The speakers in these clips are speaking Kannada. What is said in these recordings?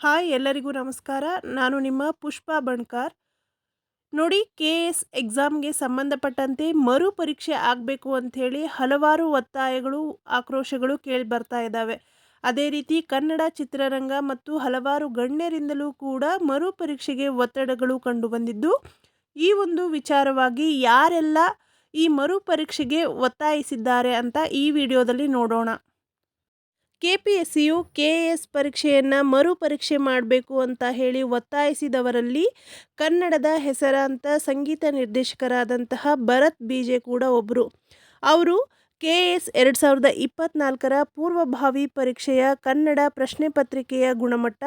ಹಾಯ್ ಎಲ್ಲರಿಗೂ ನಮಸ್ಕಾರ. ನಾನು ನಿಮ್ಮ ಪುಷ್ಪಾ ಬಣ್ಕಾರ್. ನೋಡಿ ಕೆ ಎಸ್ ಎಕ್ಸಾಮ್ಗೆ ಸಂಬಂಧಪಟ್ಟಂತೆ ಮರು ಪರೀಕ್ಷೆ ಆಗಬೇಕು ಅಂಥೇಳಿ ಹಲವಾರು ಒತ್ತಾಯಗಳು, ಆಕ್ರೋಶಗಳು ಕೇಳಿ ಬರ್ತಾ ಇದ್ದಾವೆ. ಅದೇ ರೀತಿ ಕನ್ನಡ ಚಿತ್ರರಂಗ ಮತ್ತು ಹಲವಾರು ಗಣ್ಯರಿಂದಲೂ ಕೂಡ ಮರು ಪರೀಕ್ಷೆಗೆ ಒತ್ತಡಗಳು ಕಂಡುಬಂದಿದ್ದು, ಈ ಒಂದು ವಿಚಾರವಾಗಿ ಯಾರೆಲ್ಲ ಈ ಮರು ಪರೀಕ್ಷೆಗೆ ಒತ್ತಾಯಿಸಿದ್ದಾರೆ ಅಂತ ಈ ವಿಡಿಯೋದಲ್ಲಿ ನೋಡೋಣ. ಕೆ ಪಿ ಎಸ್ ಸಿಯು ಕೆ ಎಸ್ ಪರೀಕ್ಷೆಯನ್ನು ಮರುಪರೀಕ್ಷೆ ಮಾಡಬೇಕು ಅಂತ ಹೇಳಿ ಒತ್ತಾಯಿಸಿದವರಲ್ಲಿ ಕನ್ನಡದ ಹೆಸರಾಂತ ಸಂಗೀತ ನಿರ್ದೇಶಕರಾದಂತಹ ಭರತ್ ಬಿಜೆ ಕೂಡ ಒಬ್ಬರು ಅವರು ಕೆ ಎಸ್ ಎರಡು ಸಾವಿರದ ಇಪ್ಪತ್ನಾಲ್ಕರ ಪೂರ್ವಭಾವಿ ಪರೀಕ್ಷೆಯ ಕನ್ನಡ ಪ್ರಶ್ನೆ ಪತ್ರಿಕೆಯ ಗುಣಮಟ್ಟ,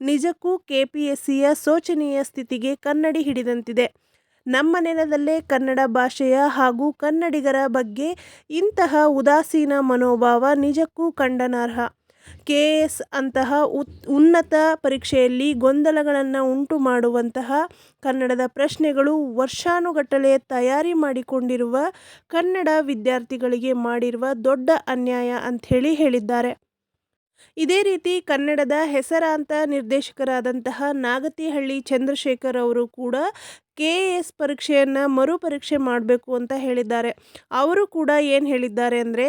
ನಿಜಕ್ಕೂ ಕೆ ಪಿ ಎಸ್ ಸಿಯ ಶೋಚನೀಯ ಸ್ಥಿತಿಗೆ ಕನ್ನಡಿ ಹಿಡಿದಂತಿದೆ. ನಮ್ಮ ನೆಲದಲ್ಲೇ ಕನ್ನಡ ಭಾಷೆಯ ಹಾಗೂ ಕನ್ನಡಿಗರ ಬಗ್ಗೆ ಇಂತಹ ಉದಾಸೀನ ಮನೋಭಾವ ನಿಜಕ್ಕೂ ಖಂಡನಾರ್ಹ ಕೆ ಎಸ್ ಅಂತಹ ಉನ್ನತ ಪರೀಕ್ಷೆಯಲ್ಲಿ ಗೊಂದಲಗಳನ್ನು ಉಂಟು ಮಾಡುವಂತಹ ಕನ್ನಡದ ಪ್ರಶ್ನೆಗಳು ವರ್ಷಾನುಗಟ್ಟಲೆ ತಯಾರಿ ಮಾಡಿಕೊಂಡಿರುವ ಕನ್ನಡ ವಿದ್ಯಾರ್ಥಿಗಳಿಗೆ ಮಾಡಿರುವ ದೊಡ್ಡ ಅನ್ಯಾಯ ಅಂಥೇಳಿ ಹೇಳಿದ್ದಾರೆ. ಇದೇ ರೀತಿ ಕನ್ನಡದ ಹೆಸರಾಂತ ನಿರ್ದೇಶಕರಾದಂತಹ ನಾಗತಿಹಳ್ಳಿ ಚಂದ್ರಶೇಖರ್ ಅವರು ಕೂಡ ಕೆ ಎ ಎಸ್ ಪರೀಕ್ಷೆಯನ್ನು ಮರುಪರೀಕ್ಷೆ ಮಾಡಬೇಕು ಅಂತ ಹೇಳಿದ್ದಾರೆ. ಅವರು ಕೂಡ ಏನು ಹೇಳಿದ್ದಾರೆ ಅಂದರೆ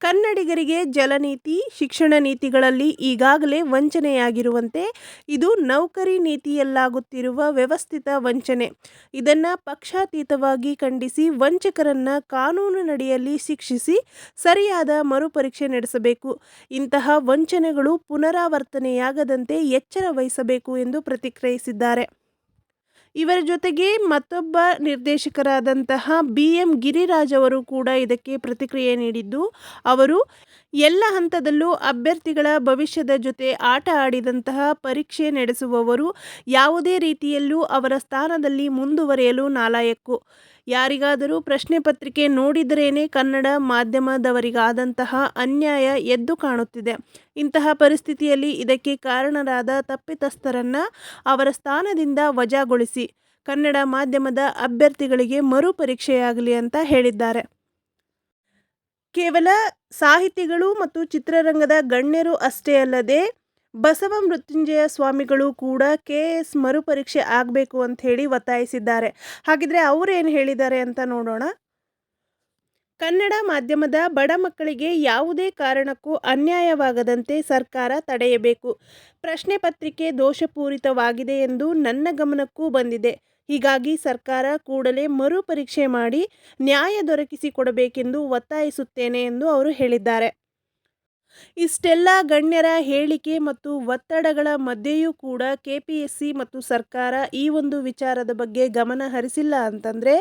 ಕನ್ನಡಿಗರಿಗೆ ಜಲನೀತಿ ಶಿಕ್ಷಣ ನೀತಿಗಳಲ್ಲಿ ಈಗಾಗಲೇ ವಂಚನೆಯಾಗಿರುವಂತೆ ಇದು ನೌಕರಿ ನೀತಿಯಲ್ಲಾಗುತ್ತಿರುವ ವ್ಯವಸ್ಥಿತ ವಂಚನೆ. ಇದನ್ನು ಪಕ್ಷಾತೀತವಾಗಿ ಖಂಡಿಸಿ ವಂಚಕರನ್ನು ಕಾನೂನಿನಡಿಯಲ್ಲಿ ಶಿಕ್ಷಿಸಿ ಸರಿಯಾದ ಮರುಪರೀಕ್ಷೆ ನಡೆಸಬೇಕು. ಇಂತಹ ವಂಚನೆಗಳು ಪುನರಾವರ್ತನೆಯಾಗದಂತೆ ಎಚ್ಚರ ವಹಿಸಬೇಕು ಎಂದು ಪ್ರತಿಕ್ರಿಯಿಸಿದ್ದಾರೆ. ಇವರ ಜೊತೆಗೆ ಮತ್ತೊಬ್ಬ ನಿರ್ದೇಶಕರಾದಂತಹ ಬಿ ಎಂ ಗಿರಿರಾಜ್ ಅವರು ಕೂಡ ಇದಕ್ಕೆ ಪ್ರತಿಕ್ರಿಯೆ ನೀಡಿದ್ದು, ಅವರು ಎಲ್ಲ ಹಂತದಲ್ಲೂ ಅಭ್ಯರ್ಥಿಗಳ ಭವಿಷ್ಯದ ಜೊತೆ ಆಟ ಆಡಿದಂತಹ ಪರೀಕ್ಷೆ ನಡೆಸುವವರು ಯಾವುದೇ ರೀತಿಯಲ್ಲೂ ಅವರ ಸ್ಥಾನದಲ್ಲಿ ಮುಂದುವರಿಯಲು ನಾಲಾಯಕ್ಕು ಯಾರಿಗಾದರೂ ಪ್ರಶ್ನೆ ಪತ್ರಿಕೆ ನೋಡಿದರೇನೆ ಕನ್ನಡ ಮಾಧ್ಯಮದವರಿಗಾದಂತಹ ಅನ್ಯಾಯ ಎದ್ದು ಕಾಣುತ್ತಿದೆ. ಇಂತಹ ಪರಿಸ್ಥಿತಿಯಲ್ಲಿ ಇದಕ್ಕೆ ಕಾರಣರಾದ ತಪ್ಪಿತಸ್ಥರನ್ನು ಅವರ ಸ್ಥಾನದಿಂದ ವಜಾಗೊಳಿಸಿ ಕನ್ನಡ ಮಾಧ್ಯಮದ ಅಭ್ಯರ್ಥಿಗಳಿಗೆ ಮರು ಪರೀಕ್ಷೆಯಾಗಲಿ ಅಂತ ಹೇಳಿದ್ದಾರೆ. ಕೇವಲ ಸಾಹಿತಿಗಳು ಮತ್ತು ಚಿತ್ರರಂಗದ ಗಣ್ಯರು ಅಷ್ಟೇ ಅಲ್ಲದೆ ಬಸವ ಮೃತ್ಯುಂಜಯ ಸ್ವಾಮಿಗಳು ಕೂಡ ಕೆ ಎಸ್ ಮರುಪರೀಕ್ಷೆ ಆಗಬೇಕು ಅಂತ ಹೇಳಿ ಒತ್ತಾಯಿಸಿದ್ದಾರೆ. ಹಾಗಿದ್ರೆ ಅವರು ಏನು ಹೇಳಿದ್ದಾರೆ ಅಂತ ನೋಡೋಣ. ಕನ್ನಡ ಮಾಧ್ಯಮದ ಬಡ ಮಕ್ಕಳಿಗೆ ಯಾವುದೇ ಕಾರಣಕ್ಕೂ ಅನ್ಯಾಯವಾಗದಂತೆ ಸರ್ಕಾರ ತಡೆಯಬೇಕು. ಪ್ರಶ್ನೆ ಪತ್ರಿಕೆ ದೋಷಪೂರಿತವಾಗಿದೆ ಎಂದು ನನ್ನ ಗಮನಕ್ಕೂ ಬಂದಿದೆ. ಹೀಗಾಗಿ ಸರ್ಕಾರ ಕೂಡಲೇ ಮರುಪರೀಕ್ಷೆ ಮಾಡಿ ನ್ಯಾಯ ದೊರಕಿಸಿಕೊಡಬೇಕೆಂದು ಒತ್ತಾಯಿಸುತ್ತೇನೆ ಎಂದು ಅವರು ಹೇಳಿದ್ದಾರೆ. ಇಷ್ಟೆಲ್ಲ ಗಣ್ಯರ ಹೇಳಿಕೆ ಮತ್ತು ಒತ್ತಡಗಳ ಮಧ್ಯೆಯೂ ಕೂಡ ಕೆ ಪಿ ಎಸ್ ಸಿ ಮತ್ತು ಸರ್ಕಾರ ಈ ಒಂದು ವಿಚಾರದ ಬಗ್ಗೆ ಗಮನ ಹರಿಸಿಲ್ಲ ಅಂತಂದರೆ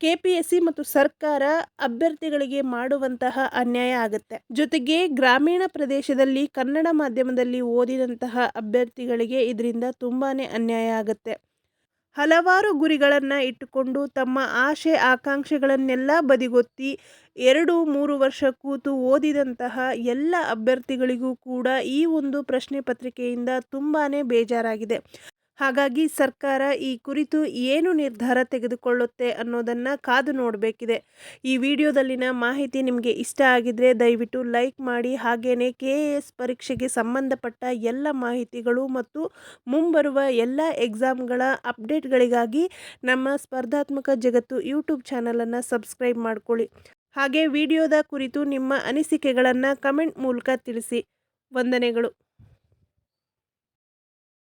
ಕೆ ಪಿ ಎಸ್ ಸಿ ಮತ್ತು ಸರ್ಕಾರ ಅಭ್ಯರ್ಥಿಗಳಿಗೆ ಮಾಡುವಂತಹ ಅನ್ಯಾಯ ಆಗುತ್ತೆ. ಜೊತೆಗೆ ಗ್ರಾಮೀಣ ಪ್ರದೇಶದಲ್ಲಿ ಕನ್ನಡ ಮಾಧ್ಯಮದಲ್ಲಿ ಓದಿದಂತಹ ಅಭ್ಯರ್ಥಿಗಳಿಗೆ ಇದರಿಂದ ತುಂಬಾ ಅನ್ಯಾಯ ಆಗುತ್ತೆ. ಹಲವಾರು ಗುರಿಗಳನ್ನು ಇಟ್ಟುಕೊಂಡು ತಮ್ಮ ಆಶೆ, ಆಕಾಂಕ್ಷೆಗಳನ್ನೆಲ್ಲ ಬದಿಗೊತ್ತಿ ಎರಡು, ಮೂರು ವರ್ಷ ಕೂತು ಓದಿದಂತಹ ಎಲ್ಲ ಅಭ್ಯರ್ಥಿಗಳಿಗೂ ಕೂಡ ಈ ಒಂದು ಪ್ರಶ್ನೆ ಪತ್ರಿಕೆಯಿಂದ ತುಂಬಾ ಬೇಜಾರಾಗಿದೆ. ಹಾಗಾಗಿ ಸರ್ಕಾರ ಈ ಕುರಿತು ಏನು ನಿರ್ಧಾರ ತೆಗೆದುಕೊಳ್ಳುತ್ತೆ ಅನ್ನೋದನ್ನು ಕಾದು ನೋಡಬೇಕಿದೆ. ಈ ವಿಡಿಯೋದಲ್ಲಿನ ಮಾಹಿತಿ ನಿಮಗೆ ಇಷ್ಟ ಆಗಿದ್ರೆ ದಯವಿಟ್ಟು ಲೈಕ್ ಮಾಡಿ ಹಾಗೆಯೇ ಕೆ ಎಸ್ ಪರೀಕ್ಷೆಗೆ ಸಂಬಂಧಪಟ್ಟ ಎಲ್ಲ ಮಾಹಿತಿಗಳು ಮತ್ತು ಮುಂಬರುವ ಎಲ್ಲ ಎಕ್ಸಾಮ್ಗಳ ಅಪ್ಡೇಟ್ಗಳಿಗಾಗಿ ನಮ್ಮ ಸ್ಪರ್ಧಾತ್ಮಕ ಜಗತ್ತು ಯೂಟ್ಯೂಬ್ ಚಾನಲನ್ನು ಸಬ್ಸ್ಕ್ರೈಬ್ ಮಾಡಿಕೊಳ್ಳಿ. ಹಾಗೆ ವಿಡಿಯೋದ ಕುರಿತು ನಿಮ್ಮ ಅನಿಸಿಕೆಗಳನ್ನು ಕಮೆಂಟ್ ಮೂಲಕ ತಿಳಿಸಿ. ವಂದನೆಗಳು.